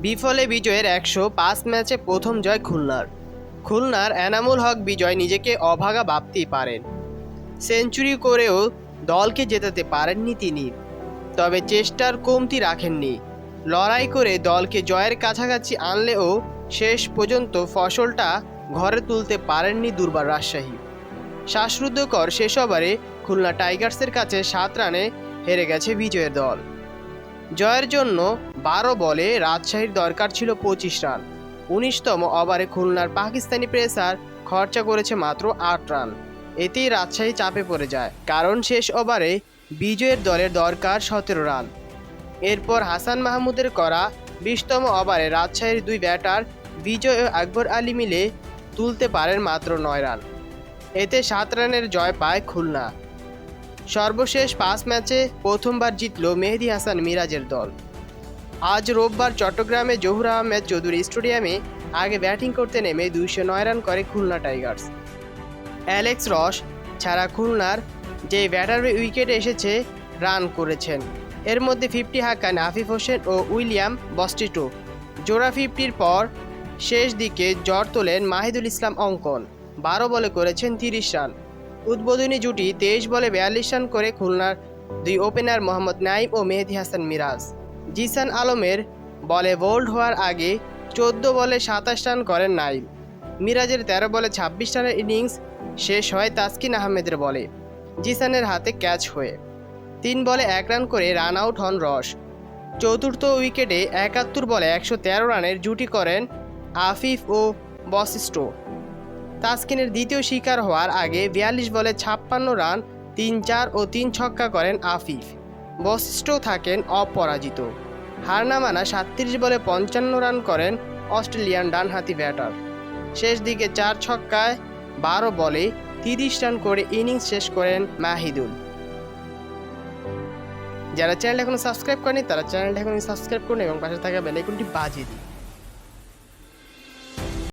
বিফলে বিজয়ের একশো পাঁচ ম্যাচে প্রথম জয় খুলনার। খুলনার এনামুল হক বিজয় নিজেকে অভাগা ভাবতেই পারেন। সেঞ্চুরি করেও দলকে জেতাতে পারেননি তিনি। তবে চেষ্টার কমতি রাখেননি। লড়াই করে দলকে জয়ের কাছাকাছি আনলেও শেষ পর্যন্ত ফসলটা ঘরে তুলতে পারেননি দুর্বার রাজশাহী। শ্বাসরুদ্ধকর শেষ ওভারে খুলনা টাইগার্সের কাছে সাত রানে হেরে গেছে বিজয়ের দল। জয়ের জন্য বারো বলে রাজশাহীর দরকার ছিল পঁচিশ রান। উনিশতম ওভারে খুলনার পাকিস্তানি পেসার খরচা করেছে মাত্র আট রান। এতেই রাজশাহী চাপে পড়ে যায়, কারণ শেষ ওভারে বিজয়ের দলের দরকার সতেরো রান। এরপর হাসান মাহমুদের করা বিশতম ওভারে রাজশাহীর দুই ব্যাটার বিজয় ও আকবর আলী মিলে তুলতে পারেন মাত্র নয় রান। এতে সাত রানের জয় পায় খুলনা। সর্বশেষ পাঁচ ম্যাচে প্রথমবার জিতল মেহেদি হাসান মিরাজের দল। আজ রোববার চট্টগ্রামে জহুর আহমেদ চৌধুরী স্টেডিয়ামে আগে ব্যাটিং করতে নেমে দুইশো নয় রান করে খুলনা টাইগার্স। অ্যালেক্স রস ছাড়া খুলনার যে ব্যাটার উইকেটে এসেছে, রান করেছেন। এর মধ্যে ফিফটি হাক্কান আফিফ হোসেন ও উইলিয়াম বস্টিটো। জোড়া ফিফটির পর শেষ দিকে জ্বর তোলেন মাহিদুল ইসলাম অঙ্কন। বারো বলে করেছেন তিরিশ রান। উদ্বোধনী জুটি তেইশ বলে বিয়াল্লিশ রান করে খুলনার দুই ওপেনার মোহাম্মদ নাইম ও মেহেদি হাসান মিরাজ। জিসান আলমের বলে বোল্ড হওয়ার আগে চোদ্দ বলে সাতাশ রান করেন নাইম। মিরাজের তেরো বলে ছাব্বিশ রানের ইনিংস শেষ হয় তাসকিন আহমেদের বলে, জিসানের হাতে ক্যাচ হয়ে। তিন বলে এক রান করে রান আউট হন রস। চতুর্থ উইকেটে একাত্তর বলে একশো তেরো রানের জুটি করেন আফিফ ও বসিস্টো তাসকিনের দ্বিতীয় শিকার হওয়ার আগে বিয়াল্লিশ বলে ছাপ্পান্ন রান, তিন চার ও তিন ছক্কা করেন আফিফ। বশিষ্ঠ থাকেন অপরাজিত। হার না মানা সাতত্রিশ বলে পঞ্চান্ন রান করেন অস্ট্রেলিয়ান ডানহাতি ব্যাটার। শেষ দিকে চার ছক্কায় বারো বলে তিরিশ রান করে ইনিংস শেষ করেন মাহিদুল। যারা চ্যানেল এখনও সাবস্ক্রাইব করেনি তারা চ্যানেলটা এখনই সাবস্ক্রাইব করুন এবং পাশে থাকা বেলাইকনটি বাজিয়ে দিন।